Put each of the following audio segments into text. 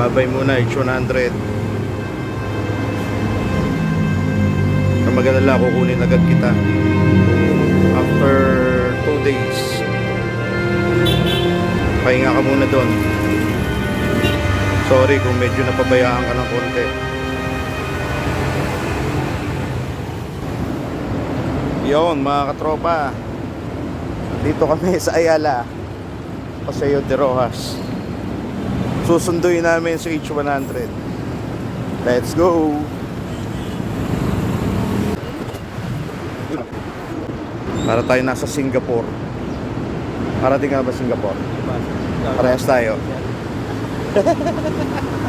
Babay muna, H100. Kung magalala, kukunin agad kita. After 2 days. Pahinga ka muna doon. Sorry kung medyo napabayaan ka ng konti. Yon mga katropa. Dito kami sa Ayala. Paseo de Rojas. Susunduin namin sa H100. Let's go! Para tayo nasa Singapore. Para din nga ba Singapore? Parehas tayo.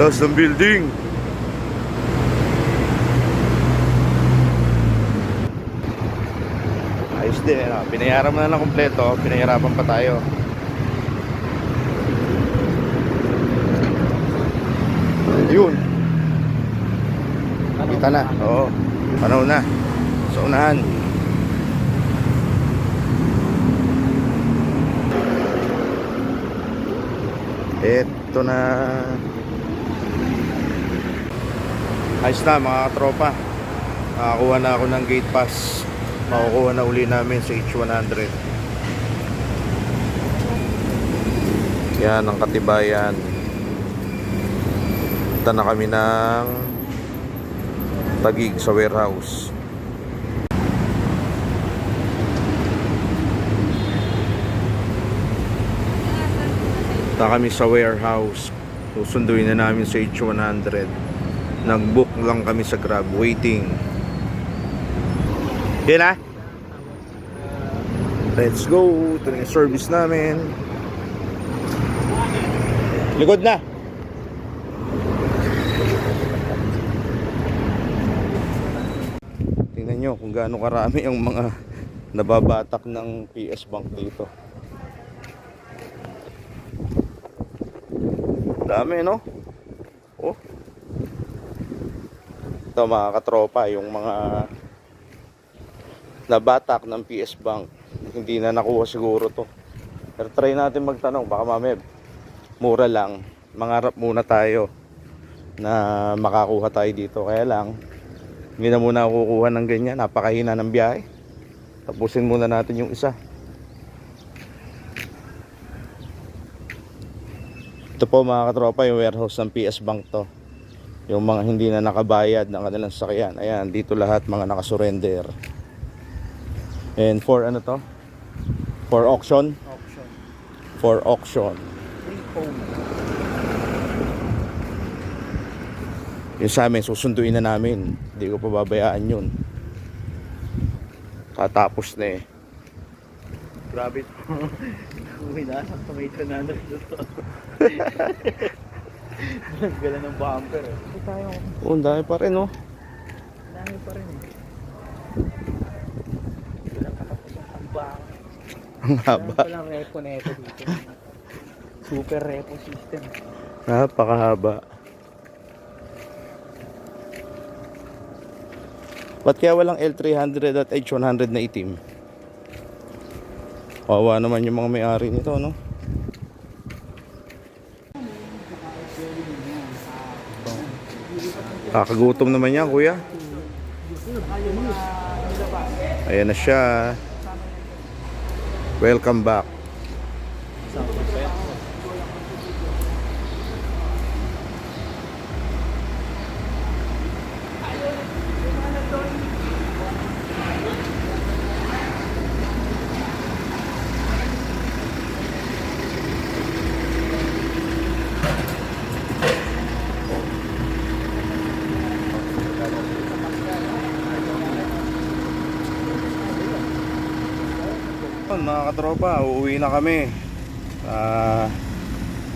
Tapos ng building. Din, ano? Binayaran mo na ng kompleto, pinahirapan pa tayo. Yun. Kita na. Oo. Panaw na. Sa unahan. Ito na. Ayos na mga katropa. Nakakuha na ako ng gate pass. Makukuha na uli namin sa H100. Yan ang katibayan. Punta na kami ng Tagig sa warehouse. Punta kami sa warehouse. Susunduin na namin sa H100. Nag-book lang kami sa Grab. Waiting. Yan na. Let's go. Ito na yung service namin. Likod na. Tingnan nyo kung gaano karami ang mga nababatak ng PS Bank dito. Dami no? Oh. Ito mga katropa, yung mga nabatak ng PS Bank. Hindi na nakuha siguro to. Pero try natin magtanong, baka mamaya mura lang. Mangarap muna tayo na makakuha tayo dito. Kaya lang, hindi na muna kukuha ng ganyan. Napakahina ng biyahe. Tapusin muna natin yung isa. Ito po mga katropa, yung warehouse ng PS Bank to. Yung mga hindi na nakabayad ng kanilang sakyan. Ayan, dito lahat mga nakasurrender. And for ano to? For auction? Option. For auction. Free home. Yung sa amin, susunduin na namin. Hindi ko pa babayaan yun. Tatapos na eh. Grabe ito. Uwi na, tomato na ano dito. Gala ng bumper eh. Ito tayo, Oh, ang dami pa rin oh. ang dami pa rin eh. Katapos ang haba. Walang repo na ito dito. Super repo system. Napakahaba. Ba't kaya walang L300 at H100 na itim? Kawawa naman yung mga may-ari nito, no? Kakagutom naman yan, kuya. Ayan na siya. Welcome back. Yun, mga katropa, uuwi na kami. Ah,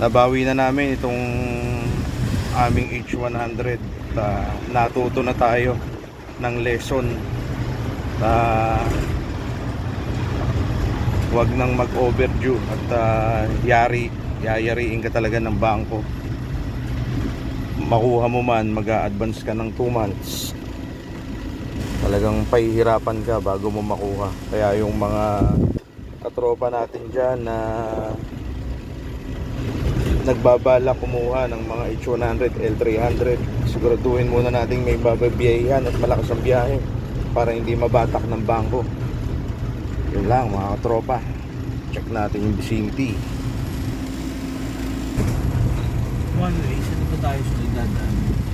nabawi na namin itong aming H100. Ah, natuto na tayo ng lesson na wag nang mag-overdue at ah, yari, yayariin ka talaga ng bangko. Makuha mo man, mag-a-advance ka ng 2 months talagang pahihirapan ka bago mo makuha. Kaya yung mga katropa natin dyan na nagbabala kumuha ng mga H100, L300 siguraduhin muna natin may bababiyahan at malakas ang biyahe para hindi mabatak ng bangko. Yun lang mga katropa. Check natin yung vicinity. One way, saan ba tayo sunod dadaan?